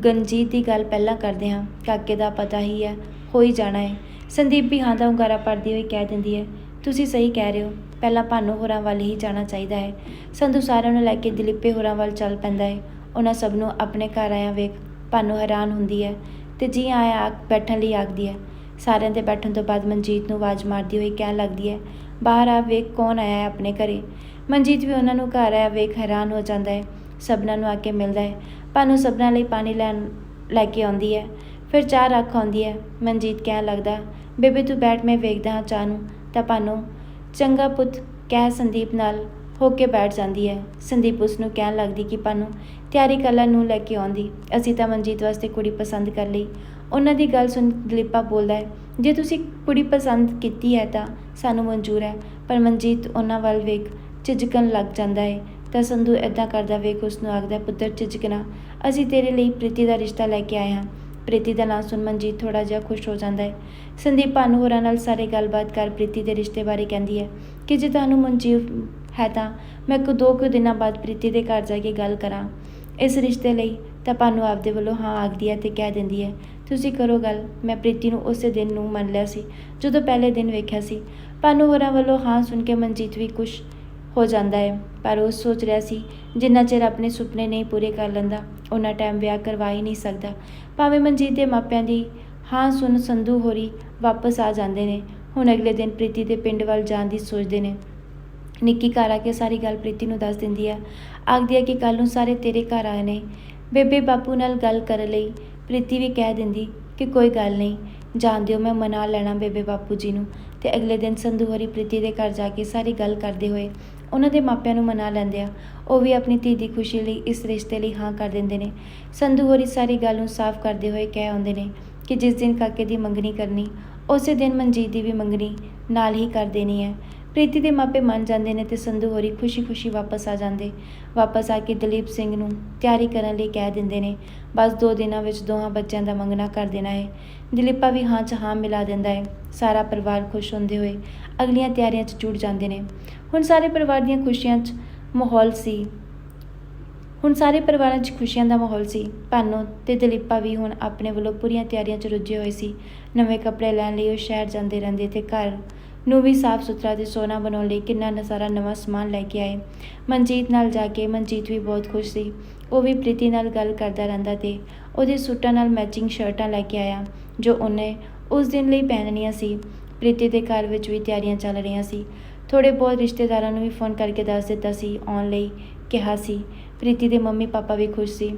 ਗੰਜੀਤ ਦੀ ਗੱਲ ਪਹਿਲਾਂ ਕਰਦੇ ਹਾਂ, ਕਾਕੇ ਦਾ ਪਤਾ ਹੀ ਹੈ, ਹੋ ਹੀ ਜਾਣਾ ਹੈ। ਸੰਦੀਪ ਵੀ ਹਾਂ ਦਾ ਹੁੰਗਾਰਾ ਭਰਦੀ ਹੋਈ ਕਹਿ ਦਿੰਦੀ ਹੈ ਤੁਸੀਂ ਸਹੀ ਕਹਿ ਰਹੇ ਹੋ। ਪਹਿਲਾਂ ਭਾਨੋ ਹੋਰਾਂ ਵੱਲ ਹੀ ਜਾਣਾ ਚਾਹੀਦਾ ਹੈ। ਸੰਧੂ ਸਾਰਿਆਂ ਨੂੰ ਲੈ ਕੇ ਦਿਲੀਪੇ ਹੋਰਾਂ ਵੱਲ ਚੱਲ ਪੈਂਦਾ ਹੈ। ਉਹਨਾਂ ਸਭ ਨੂੰ ਆਪਣੇ ਘਰ ਆਇਆ ਵੇਖ ਭਾਨੋ ਹੈਰਾਨ ਹੁੰਦੀ ਹੈ ਤੇ ਜੀ ਆਇਆ ਆਖ ਬੈਠਣ ਲਈ ਆਖਦੀ ਹੈ। ਸਾਰਿਆਂ ਦੇ ਬੈਠਣ ਤੋਂ ਬਾਅਦ ਮਨਜੀਤ ਨੂੰ ਆਵਾਜ਼ ਮਾਰਦੀ ਹੋਈ ਕਹਿਣ ਲੱਗਦੀ ਹੈ, ਬਾਹਰ ਆ ਵੇਖ ਕੌਣ ਆਇਆ ਹੈ ਆਪਣੇ ਘਰੇ? ਮਨਜੀਤ ਵੀ ਉਹਨਾਂ ਨੂੰ ਘਰ ਆਇਆ ਵੇਖ ਹੈਰਾਨ ਹੋ ਜਾਂਦਾ ਹੈ। ਸਭਨਾਂ ਨੂੰ ਆ ਕੇ ਮਿਲਦਾ ਹੈ। ਭਾਨੋ ਸਭਨਾਂ ਲਈ ਪਾਣੀ ਲੈਣ, ਲੈ ਕੇ ਆਉਂਦੀ ਹੈ। ਫਿਰ ਚਾਹ ਰੱਖ ਆਉਂਦੀ ਹੈ। ਮਨਜੀਤ ਕਹਿਣ ਲੱਗਦਾ, ਬੇਬੇ ਤੂੰ ਬੈਠ, ਮੈਂ ਵੇਖਦਾ ਹਾਂ ਚਾਹ ਨੂੰ। ਤਾਂ ਭਾਨੋ ਚੰਗਾ ਪੁੱਤ ਕਹਿ ਸੰਦੀਪ ਨਾਲ ਹੋ ਕੇ ਬੈਠ ਜਾਂਦੀ ਹੈ। ਸੰਦੀਪ ਉਸ ਨੂੰ ਕਹਿਣ ਲੱਗਦੀ ਕਿ ਭਾਨੋ, ਤਿਆਰੀ ਕਲਾ ਨੂੰ ਲੈ ਕੇ ਆਉਂਦੀ। ਅਸੀਂ ਤਾਂ ਮਨਜੀਤ ਵਾਸਤੇ ਕੁੜੀ ਪਸੰਦ ਕਰ ਲਈ। ਉਹਨਾਂ ਦੀ ਗੱਲ ਸੁਣ ਦਲੀਪਾ ਬੋਲਦਾ ਹੈ, ਜੇ ਤੁਸੀਂ ਕੁੜੀ ਪਸੰਦ ਕੀਤੀ ਹੈ ਤਾਂ ਸਾਨੂੰ ਮਨਜ਼ੂਰ ਹੈ, ਪਰ ਮਨਜੀਤ ਉਹਨਾਂ ਵੱਲ ਵੇਖ ਝਿਜਕਣ ਲੱਗ ਜਾਂਦਾ ਹੈ। ਤਾਂ ਸੰਧੂ ਇਦਾਂ ਕਰਦਾ ਵੇਖ ਉਸ ਨੂੰ ਆਖਦਾ ਪੁੱਤਰ ਝਿਜਕਣਾ, ਅਸੀਂ ਤੇਰੇ ਲਈ ਪ੍ਰੀਤੀ ਦਾ ਰਿਸ਼ਤਾ ਲੈ ਕੇ ਆਏ ਹਾਂ। ਪ੍ਰੀਤੀ ਦਾ ਨਾਂ ਸੁਣ ਮਨਜੀਤ ਥੋੜਾ ਜਿਹਾ ਖੁਸ਼ ਹੋ ਜਾਂਦਾ ਹੈ। ਸੰਦੀਪ ਭਾਨੂ ਹੋਰਾਂ ਨਾਲ ਸਾਰੇ ਗੱਲਬਾਤ ਕਰ ਪ੍ਰੀਤੀ ਦੇ ਰਿਸ਼ਤੇ ਬਾਰੇ ਕਹਿੰਦੀ ਹੈ ਕਿ ਜੇ ਤੁਹਾਨੂੰ ਮਨਜ਼ੂਰ ਹੈ ਤਾਂ ਮੈਂ ਕੁ ਦੋ ਕੁ ਦਿਨਾਂ ਬਾਅਦ ਪ੍ਰੀਤੀ ਦੇ ਘਰ ਜਾ ਕੇ ਗੱਲ ਕਰਾਂ। ਇਸ ਰਿਸ਼ਤੇ ਲਈ ਤਾਂ ਭਾਨੂ ਆਪਦੇ ਵੱਲੋਂ ਹਾਂ ਆਖਦੀ ਹੈ ਤੇ ਕਹਿ ਦਿੰਦੀ ਹੈ, ਤੁਸੀਂ ਕਰੋ ਗੱਲ। ਮੈਂ ਪ੍ਰੀਤੀ ਨੂੰ ਉਸੇ ਦਿਨ ਨੂੰ ਮੰਨ ਲਿਆ ਸੀ, ਜਦੋਂ ਪਹਿਲੇ ਦਿਨ ਵੇਖਿਆ ਸੀ। ਭਾਨੂ ਹੋਰਾਂ ਵੱਲੋਂ ਹਾਂ ਸੁਣ ਕੇ ਮਨਜੀਤ ਵੀ ਖੁਸ਼ ਹੋ ਜਾਂਦਾ ਹੈ, ਪਰ ਉਹ ਸੋਚ ਰਿਹਾ ਸੀ, ਜਿੰਨਾ ਚਿਰ ਆਪਣੇ ਸੁਪਨੇ ਨਹੀਂ ਪੂਰੇ ਕਰ ਲੈਂਦਾ ਉਹਨਾਂ ਟਾਈਮ ਵਿਆਹ ਕਰਵਾ ਹੀ ਨਹੀਂ ਸਕਦਾ। ਭਾਵੇਂ ਮਨਜੀਤ ਦੇ ਮਾਪਿਆਂ ਦੀ ਹਾਂ ਸੁਣ ਸੰਧੂ ਹੋਰੀ ਵਾਪਸ ਆ ਜਾਂਦੇ ਨੇ, ਹੁਣ ਅਗਲੇ ਦਿਨ ਪ੍ਰੀਤੀ ਦੇ ਪਿੰਡ ਵੱਲ ਜਾਣ ਦੀ ਸੋਚਦੇ ਨੇ। ਨਿੱਕੀ ਘਰ ਆ ਕੇ ਸਾਰੀ ਗੱਲ ਪ੍ਰੀਤੀ ਨੂੰ ਦੱਸ ਦਿੰਦੀ ਹੈ ਆਖਦੀ ਹੈ ਕਿ ਕੱਲ ਨੂੰ ਸਾਰੇ ਤੇਰੇ ਘਰ ਆਏ ਨੇ। ਬੇਬੇ ਬਾਪੂ ਨਾਲ ਗੱਲ ਕਰਨ ਲਈ ਪ੍ਰੀਤੀ ਵੀ ਕਹਿ ਦਿੰਦੀ ਕਿ ਕੋਈ ਗੱਲ ਨਹੀਂ ਜਾਣ ਦਿਓ ਮੈਂ ਮਨਾ ਲੈਣਾ ਬੇਬੇ ਬਾਪੂ ਜੀ ਨੂੰ। ਤੇ ਅਗਲੇ ਦਿਨ ਸੰਧੂ ਹੋਰੀ ਪ੍ਰੀਤੀ ਦੇ ਘਰ ਜਾ ਕੇ ਸਾਰੀ ਗੱਲ ਕਰਦੇ ਹੋਏ ਉਹਨਾਂ ਦੇ ਮਾਪਿਆਂ ਨੂੰ ਮਨਾ ਲੈਂਦੇ ਆ। ਉਹ ਵੀ ਆਪਣੀ ਧੀ ਦੀ ਖੁਸ਼ੀ ਲਈ ਇਸ ਰਿਸ਼ਤੇ ਲਈ ਹਾਂ ਕਰ ਦਿੰਦੇ ਨੇ। ਸੰਧੂ ਹੋਰੀ ਸਾਰੀ ਗੱਲ ਨੂੰ ਸਾਫ਼ ਕਰਦੇ ਹੋਏ ਕਹਿ ਆਉਂਦੇ ਨੇ ਕਿ ਜਿਸ ਦਿਨ ਕਾਕੇ ਦੀ ਮੰਗਣੀ ਕਰਨੀ, ਉਸੇ ਦਿਨ ਮਨਜੀਤ ਦੀ ਵੀ ਮੰਗਣੀ ਨਾਲ ਹੀ ਕਰ ਦੇਣੀ ਹੈ। ਪ੍ਰੀਤੀ ਦੇ ਮਾਪੇ ਮੰਨ ਜਾਂਦੇ ਨੇ ਤੇ ਸੰਧੂ ਹੋਰੀ ਖੁਸ਼ੀ-ਖੁਸ਼ੀ ਵਾਪਸ ਆ ਜਾਂਦੇ। ਵਾਪਸ ਆ ਕੇ ਦਲੀਪ ਸਿੰਘ ਨੂੰ ਤਿਆਰੀ ਕਰਨ ਲਈ ਕਹਿ ਦਿੰਦੇ ਨੇ, ਬਸ ਦੋ ਦਿਨਾਂ ਵਿੱਚ ਦੋਹਾਂ ਬੱਚਿਆਂ ਦਾ ਮੰਗਣਾ ਕਰ ਦੇਣਾ ਹੈ ਦਲੀਪਾ ਵੀ ਹਾਂ 'ਚ ਹਾਂ ਮਿਲਾ ਦਿੰਦਾ ਹੈ ਸਾਰਾ ਪਰਿਵਾਰ ਖੁਸ਼ ਹੁੰਦੇ ਹੋਏ ਅਗਲੀਆਂ ਤਿਆਰੀਆਂ 'ਚ ਜੁੜ ਜਾਂਦੇ ਨੇ। ਹੁਣ ਸਾਰੇ ਪਰਿਵਾਰ ਦੀਆਂ ਖੁਸ਼ੀਆਂ 'ਚ ਮਾਹੌਲ ਸੀ। ਹੁਣ ਸਾਰੇ ਪਰਿਵਾਰਾਂ 'ਚ ਖੁਸ਼ੀਆਂ ਦਾ ਮਾਹੌਲ ਸੀ। ਭਾਨੋ ਤੇ ਦਲੀਪਾ ਵੀ ਹੁਣ ਆਪਣੇ ਵੱਲੋਂ ਪੂਰੀਆਂ ਤਿਆਰੀਆਂ 'ਚ ਰੁੱਝੇ ਹੋਏ ਸੀ। ਨਵੇਂ ਕੱਪੜੇ ਲੈਣ ਲਈ ਉਹ ਸ਼ਹਿਰ ਜਾਂਦੇ ਰਹਿੰਦੇ ਤੇ ਘਰ ਨੂੰ ਵੀ ਸਾਫ਼ ਸੁਥਰਾ ਤੇ ਸੋਹਣਾ ਬਣਾਉਣ ਲਈ ਕਿੰਨਾ ਨ ਸਾਰਾ ਨਵਾਂ ਸਮਾਨ ਲੈ ਕੇ ਆਏ। ਮਨਜੀਤ ਨਾਲ ਜਾ ਕੇ ਮਨਜੀਤ ਵੀ ਬਹੁਤ ਖੁਸ਼ ਸੀ। ਉਹ ਵੀ ਪ੍ਰੀਤੀ ਨਾਲ ਗੱਲ ਕਰਦਾ ਰਹਿੰਦਾ ਤੇ ਉਹਦੇ ਸੂਟਾਂ ਨਾਲ ਮੈਚਿੰਗ ਸ਼ਰਟਾਂ ਲੈ ਕੇ ਆਇਆ, ਜੋ ਉਹਨੇ ਉਸ ਦਿਨ ਲਈ ਪਹਿਨਣੀਆਂ ਸੀ। ਪ੍ਰੀਤੀ ਦੇ ਘਰ ਵਿੱਚ ਵੀ ਤਿਆਰੀਆਂ ਚੱਲ ਰਹੀਆਂ ਸੀ। ਥੋੜੇ ਬਹੁਤ ਰਿਸ਼ਤੇਦਾਰਾਂ ਨੂੰ ਵੀ ਫੋਨ ਕਰਕੇ ਦੱਸ ਦਿੱਤਾ ਸੀ, ਆਉਣ ਲਈ ਕਿਹਾ ਸੀ। ਪ੍ਰੀਤੀ ਦੇ ਮੰਮੀ ਪਾਪਾ ਵੀ ਖੁਸ਼ ਸੀ।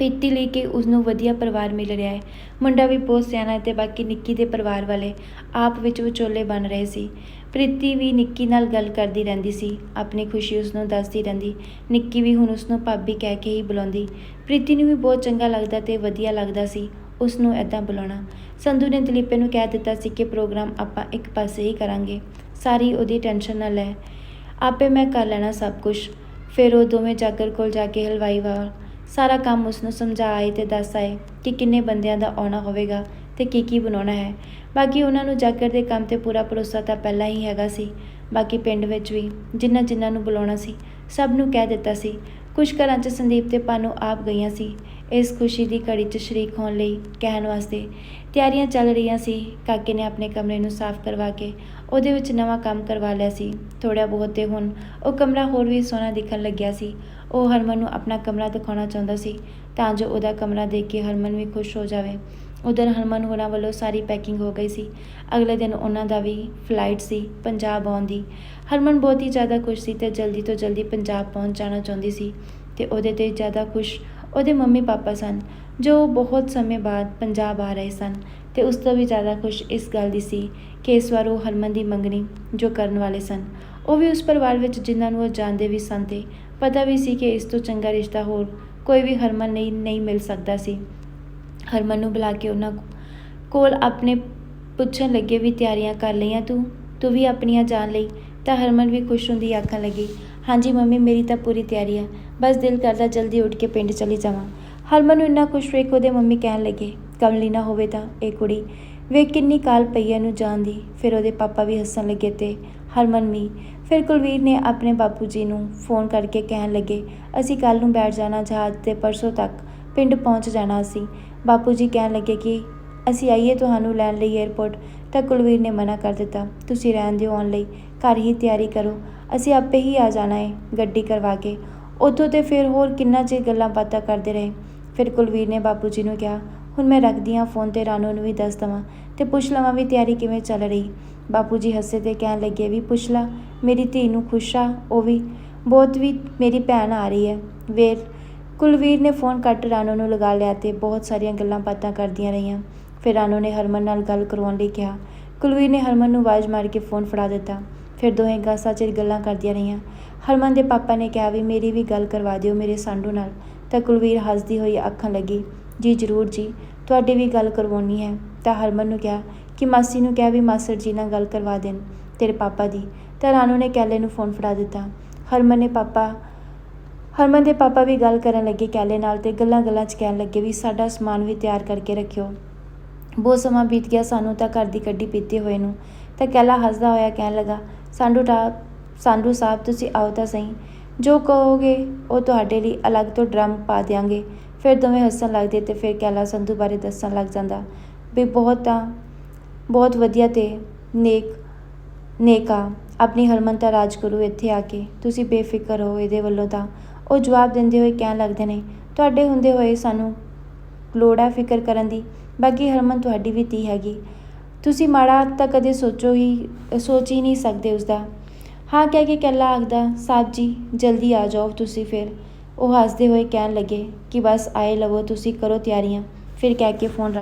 ਪ੍ਰੀਤੀ ਲਈ ਕੇ ਉਸਨੂੰ ਵਧੀਆ ਪਰਿਵਾਰ ਮਿਲ ਰਿਹਾ ਹੈ। ਮੁੰਡਾ ਵੀ ਬਹੁਤ ਸਿਆਣਾ ਹੈ ਤੇ ਬਾਕੀ ਨਿੱਕੀ ਦੇ ਪਰਿਵਾਰ ਵਾਲੇ ਆਪ ਵਿੱਚ ਵਿਚੋਲੇ ਬਣ ਰਹੇ ਸੀ। ਪ੍ਰੀਤੀ ਵੀ ਨਿੱਕੀ ਨਾਲ ਗੱਲ ਕਰਦੀ ਰਹਿੰਦੀ ਸੀ। ਆਪਣੀ ਖੁਸ਼ੀ ਉਸਨੂੰ ਦੱਸਦੀ ਰਹਿੰਦੀ। ਨਿੱਕੀ ਵੀ ਹੁਣ ਉਸਨੂੰ ਭਾਬੀ ਕਹਿ ਕੇ ਹੀ ਬੁਲਾਉਂਦੀ। ਪ੍ਰੀਤੀ ਨੂੰ ਵੀ ਬਹੁਤ ਚੰਗਾ ਲੱਗਦਾ ਤੇ ਵਧੀਆ ਲੱਗਦਾ ਸੀ ਉਸ ਨੂੰ ਐਦਾਂ ਬੁਲਾਉਣਾ। ਸੰਧੂ ਨੇ ਦਲੀਪੇ ਨੂੰ ਕਹਿ ਦਿੱਤਾ ਸੀ ਕਿ ਪ੍ਰੋਗਰਾਮ ਆਪਾਂ ਇੱਕ ਪਾਸੇ ਹੀ ਕਰਾਂਗੇ। ਸਾਰੀ ਉਹਦੀ ਟੈਨਸ਼ਨ ਨਾ ਲੈ। ਆਪੇ ਮੈਂ ਕਰ ਲੈਣਾ ਸਭ ਕੁਝ ਫਿਰ ਉਹ ਦੋਵੇਂ ਜਾਗਰ ਕੋਲ ਜਾ ਕੇ ਹਲਵਾਈ ਵਾਲ ਸਾਰਾ ਕੰਮ ਉਸਨੂੰ ਸਮਝਾ ਆਏ ਤੇ ਦੱਸ ਆਏ ਕਿ ਕਿੰਨੇ ਬੰਦਿਆਂ ਦਾ ਆਉਣਾ ਹੋਵੇਗਾ ਤੇ ਕੀ ਕੀ ਬਣਾਉਣਾ ਹੈ। ਬਾਕੀ ਉਹਨਾਂ ਨੂੰ ਜਾਗਰ ਦੇ ਕੰਮ ਤੇ ਪੂਰਾ ਭਰੋਸਾ ਤਾਂ ਪਹਿਲਾਂ ਹੀ ਹੈਗਾ ਸੀ। ਬਾਕੀ ਪਿੰਡ ਵਿੱਚ ਵੀ ਜਿਨ੍ਹਾਂ ਜਿਨ੍ਹਾਂ ਨੂੰ ਬੁਲਾਉਣਾ ਸੀ, ਸਭ ਨੂੰ ਕਹਿ ਦਿੱਤਾ ਸੀ। ਕੁਝ ਘਰਾਂ 'ਚ ਸੰਦੀਪ ਤੇ ਪਾਨੂ ਆਪ ਗਈਆਂ ਸੀ। ਇਸ ਖੁਸ਼ੀ ਦੀ ਘੜੀ 'ਚ ਸ਼ਰੀਕ ਹੋਣ ਲਈ ਕਹਿਣ ਵਾਸਤੇ ਤਿਆਰੀਆਂ ਚੱਲ ਰਹੀਆਂ ਸੀ। ਕਾਕੇ ਨੇ ਆਪਣੇ ਕਮਰੇ ਨੂੰ ਸਾਫ਼ ਕਰਵਾ ਕੇ ਉਹਦੇ ਵਿੱਚ ਨਵਾਂ ਕੰਮ ਕਰਵਾ ਲਿਆ ਸੀ। ਥੋੜ੍ਹਾ ਬਹੁਤ ਤੇ ਹੁਣ ਉਹ ਕਮਰਾ ਹੋਰ ਵੀ ਸੋਹਣਾ ਦਿਖਣ ਲੱਗਿਆ ਸੀ। ਉਹ ਹਰਮਨ ਨੂੰ ਆਪਣਾ ਕਮਰਾ ਦਿਖਾਉਣਾ ਚਾਹੁੰਦਾ ਸੀ, ਤਾਂ ਜੋ ਉਹਦਾ ਕਮਰਾ ਦੇਖ ਕੇ ਹਰਮਨ ਵੀ ਖੁਸ਼ ਹੋ ਜਾਵੇ। ਉਧਰ ਹਰਮਨ ਹੋਰਾਂ ਵੱਲੋਂ ਸਾਰੀ ਪੈਕਿੰਗ ਹੋ ਗਈ ਸੀ। ਅਗਲੇ ਦਿਨ ਉਹਨਾਂ ਦਾ ਵੀ ਫਲਾਈਟ ਸੀ, ਪੰਜਾਬ ਆਉਣ ਦੀ। ਹਰਮਨ ਬਹੁਤ ਹੀ ਜ਼ਿਆਦਾ ਖੁਸ਼ ਸੀ ਤੇ ਜਲਦੀ ਤੋਂ ਜਲਦੀ ਪੰਜਾਬ ਪਹੁੰਚ ਜਾਣਾ ਚਾਹੁੰਦੀ ਸੀ ਤੇ ਉਹਦੇ ਤੇ ਜ਼ਿਆਦਾ ਖੁਸ਼ ਉਹਦੇ ਮੰਮੀ ਪਾਪਾ ਸਨ, ਜੋ ਬਹੁਤ ਸਮੇਂ ਬਾਅਦ ਪੰਜਾਬ ਆ ਰਹੇ ਸਨ ਤੇ ਉਸ ਤੋਂ ਵੀ ਜ਼ਿਆਦਾ ਖੁਸ਼ ਇਸ ਗੱਲ ਦੀ ਸੀ ਕਿ ਇਸ ਵਾਰ ਉਹ ਹਰਮਨ ਦੀ ਮੰਗਣੀ ਜੋ ਕਰਨ ਵਾਲੇ ਸਨ। ਉਹ ਵੀ ਉਸ ਪਰਿਵਾਰ ਵਿੱਚ ਜਿਨ੍ਹਾਂ ਨੂੰ ਉਹ ਜਾਣਦੇ ਵੀ ਸਨ ਤੇ ਪਤਾ ਵੀ ਸੀ ਕਿ ਇਸ ਤੋਂ ਚੰਗਾ ਰਿਸ਼ਤਾ ਹੋਰ ਕੋਈ ਵੀ ਹਰਮਨ ਨਹੀਂ ਨਹੀਂ ਮਿਲ ਸਕਦਾ ਸੀ। ਹਰਮਨ ਨੂੰ ਬੁਲਾ ਕੇ ਉਹਨਾਂ ਕੋਲ ਆਪਣੇ ਪੁੱਛਣ ਲੱਗੇ, ਵੀ ਤਿਆਰੀਆਂ ਕਰ ਲਈਆਂ ਤੂੰ? ਤੂੰ ਵੀ ਆਪਣੀਆਂ ਜਾਣ ਲਈ? ਤਾਂ ਹਰਮਨ ਵੀ ਖੁਸ਼ ਹੁੰਦੀ ਆਖਣ ਲੱਗੀ, ਹਾਂਜੀ ਮੰਮੀ, ਮੇਰੀ ਤਾਂ ਪੂਰੀ ਤਿਆਰੀ ਆ। ਬਸ ਦਿਲ ਕਰਦਾ ਜਲਦੀ ਉੱਠ ਕੇ ਪਿੰਡ ਚਲੀ ਜਾਵਾਂ। ਹਰਮਨ ਨੂੰ ਇੰਨਾ ਖੁਸ਼ ਵੇਖ ਉਹਦੇ ਮੰਮੀ ਕਹਿਣ ਲੱਗੇ, ਕਮਲੀ ਨਾ ਹੋਵੇ ਤਾਂ, ਇਹ ਕੁੜੀ ਵੇਖ ਕਿੰਨੀ ਕਾਲ ਪਈ ਹੈ ਜਾਣ ਦੀ। ਫਿਰ ਉਹਦੇ ਪਾਪਾ ਵੀ ਹੱਸਣ ਲੱਗੇ ਤੇ, ਹਰਮਨ ਵੀ। ਫਿਰ ਕੁਲਵੀਰ ਨੇ ਆਪਣੇ ਬਾਪੂ ਜੀ ਨੂੰ ਫੋਨ ਕਰਕੇ ਕਹਿਣ ਲੱਗੇ, ਅਸੀਂ ਕੱਲ ਨੂੰ ਬੈਠ ਜਾਣਾ ਜਹਾਜ਼ ਤੇ ਪਰਸੋਂ ਤੱਕ, ਪਿੰਡ ਪਹੁੰਚ ਜਾਣਾ ਅਸੀਂ। ਬਾਪੂ ਜੀ ਕਹਿਣ ਲੱਗੇ ਕਿ, ਅਸੀਂ ਆਈਏ ਤੁਹਾਨੂੰ ਲੈਣ ਲਈ 에ਅਰਪੋਰਟ ਤਾਂ ਕੁਲਵੀਰ ਨੇ ਮਨਾ ਕਰ ਦਿੱਤਾ। ਤੁਸੀਂ ਰਹਿਣ ਦਿਓ ਆਉਣ ਲਈ, ਘਰ ਹੀ ਤਿਆਰੀ ਕਰੋ। ਅਸੀਂ ਆਪੇ ਹੀ ਆ ਜਾਣਾ ਹੈ ਗੱਡੀ ਕਰਵਾ ਕੇ। ਉੱਥੋਂ ਤੇ ਫਿਰ ਹੋਰ ਕਿੰਨਾ ਚਿਰ ਗੱਲਾਂ ਬਾਤਾਂ ਕਰਦੇ ਰਹੇ। ਫਿਰ ਕੁਲਵੀਰ ਨੇ ਬਾਪੂ ਜੀ ਨੂੰ ਕਿਹਾ ਹੁਣ ਮੈਂ ਰੱਖਦੀ ਹਾਂ ਫੋਨ ਤੇ ਰਾਣੋ ਨੂੰ ਵੀ ਦੱਸ ਦਵਾਂ ਤੇ ਪੁੱਛ ਲਵਾਂ ਵੀ ਤਿਆਰੀ ਕਿਵੇਂ ਚੱਲ ਰਹੀ। ਬਾਪੂ ਜੀ ਹੱਸੇ ਤੇ ਕਹਿਣ ਲੱਗੇ ਵੀ, ਪੁੱਛ ਲਾ, ਮੇਰੀ ਧੀ ਨੂੰ ਖੁਸ਼ ਆ, ਉਹ ਵੀ। ਬਹੁਤ ਵੀ ਮੇਰੀ ਭੈਣ ਆ ਰਹੀ ਹੈ। ਵੇਰ ਕੁਲਵੀਰ ਨੇ ਫੋਨ ਕੱਟ ਰਾਣੋ ਨੂੰ ਲਗਾ ਲਿਆ ਤੇ ਬਹੁਤ ਸਾਰੀਆਂ ਗੱਲਾਂ ਬਾਤਾਂ ਕਰਦੀਆਂ ਰਹੀਆਂ। ਫਿਰ ਰਾਣੋ ਨੇ ਹਰਮਨ ਨਾਲ ਗੱਲ ਕਰਵਾਉਣ ਲਈ ਕਿਹਾ। ਕੁਲਵੀਰ ਨੇ ਹਰਮਨ ਨੂੰ ਆਵਾਜ਼ ਮਾਰ ਕੇ ਫੋਨ ਫੜਾ ਦਿੱਤਾ। ਫਿਰ ਦੋਹੇ ਗਾਸਾ ਚਿਰ ਗੱਲਾਂ ਕਰਦੀਆਂ ਰਹੀਆਂ। ਹਰਮਨ ਦੇ ਪਾਪਾ ਨੇ ਕਿਹਾ ਵੀ, ਮੇਰੀ ਵੀ ਗੱਲ ਕਰਵਾ ਦਿਓ ਮੇਰੇ ਸਾਂਢੂ ਨਾਲ। ਤਾਂ ਕੁਲਵੀਰ ਹੱਸਦੀ ਹੋਈ ਅੱਖਾਂ ਲੱਗੀ ਜੀ ਜ਼ਰੂਰ ਜੀ, ਤੁਹਾਡੀ ਵੀ ਗੱਲ ਕਰਵਾਉਣੀ ਹੈ। ਤਾਂ ਹਰਮਨ ਨੂੰ ਕਿਹਾ ਕਿ ਮਾਸੀ ਨੂੰ ਕਿਹਾ ਵੀ ਮਾਸੜ ਜੀ ਨਾਲ ਗੱਲ ਕਰਵਾ ਦੇਣ, ਤੇਰੇ ਪਾਪਾ ਦੀ। ਤਾਂ ਰਾਣੋ ਨੇ ਕੈਲੇ ਨੂੰ ਫੋਨ ਫੜਾ ਦਿੱਤਾ। ਹਰਮਨ ਨੇ ਪਾਪਾ, ਹਰਮਨ ਦੇ ਪਾਪਾ ਵੀ ਗੱਲ ਕਰਨ ਲੱਗੇ ਕੈਲੇ ਨਾਲ ਤੇ ਗੱਲਾਂ-ਗੱਲਾਂ 'ਚ ਕਹਿਣ ਲੱਗੇ ਵੀ ਸਾਡਾ ਸਮਾਨ ਵੀ ਤਿਆਰ ਕਰਕੇ ਰੱਖਿਓ। ਬਹੁਤ ਸਮਾਂ ਬੀਤ ਗਿਆ ਸਾਨੂੰ ਤਾਂ ਘਰ ਦੀ ਕੱਢੀ ਪੀਤੇ ਹੋਏ ਨੂੰ। ਤਾਂ ਕੈਲਾ ਹੱਸਦਾ ਹੋਇਆ ਕਹਿਣ ਲੱਗਾ, ਸਾਂਡੂ ਟਾ ਸਾਂਢੂ ਸਾਹਿਬ, ਤੁਸੀਂ ਆਓ ਤਾਂ ਸਹੀ। ਜੋ ਕਹੋਗੇ, ਉਹ ਤੁਹਾਡੇ ਲਈ ਅਲੱਗ ਤੋਂ ਡਰਮ ਪਾ ਦਿਆਂਗੇ। ਫਿਰ ਦੋਵੇਂ ਹੱਸਣ ਲੱਗਦੇ ਤੇ ਫਿਰ ਕੈਲਾ ਸੰਧੂ ਬਾਰੇ ਦੱਸਣ ਲੱਗ ਜਾਂਦਾ ਵੀ ਬਹੁਤ ਤਾਂ ਬਹੁਤ ਵਧੀਆ ਤੇ ਨੇਕ, ਨੇਕਾ ਆਪਣੀ ਹਰਮਨ ਤਾਂ ਰਾਜ ਕਰੂ ਇੱਥੇ ਆ ਕੇ, ਤੁਸੀਂ ਬੇਫਿਕਰ ਹੋ ਇਹਦੇ ਵੱਲੋਂ ਤਾਂ। ਉਹ ਜਵਾਬ ਦਿੰਦੇ ਹੋਏ ਕਹਿਣ ਲੱਗਦੇ ਨੇ, ਤੁਹਾਡੇ ਹੁੰਦੇ ਹੋਏ ਸਾਨੂੰ ਲੋੜ ਹੈ ਫਿਕਰ ਕਰਨ ਦੀ, ਬਾਕੀ ਹਰਮਨ ਤੁਹਾਡੀ ਵੀ ਧੀ ਹੈਗੀ। ਤੁਸੀਂ ਮਾੜਾ ਤਾਂ ਕਦੇ ਸੋਚੋ ਹੀ, ਸੋਚ ਹੀ ਨਹੀਂ ਸਕਦੇ ਉਸ ਦਾ ਹਾਂ, ਕਹਿ ਕੇ ਕੱਲਾ ਆਖਦਾ ਸਾਹਿਬ ਜੀ, ਜਲਦੀ ਆ ਜਾਓ ਤੁਸੀਂ ਫਿਰ। ਉਹ ਹੱਸਦੇ ਹੋਏ ਕਹਿਣ ਲੱਗੇ ਕਿ ਬਸ ਆਏ ਲਵੋ, ਤੁਸੀਂ ਕਰੋ ਤਿਆਰੀਆਂ। ਫਿਰ ਕਹਿ ਕੇ ਫੋਨ ਰੱਖ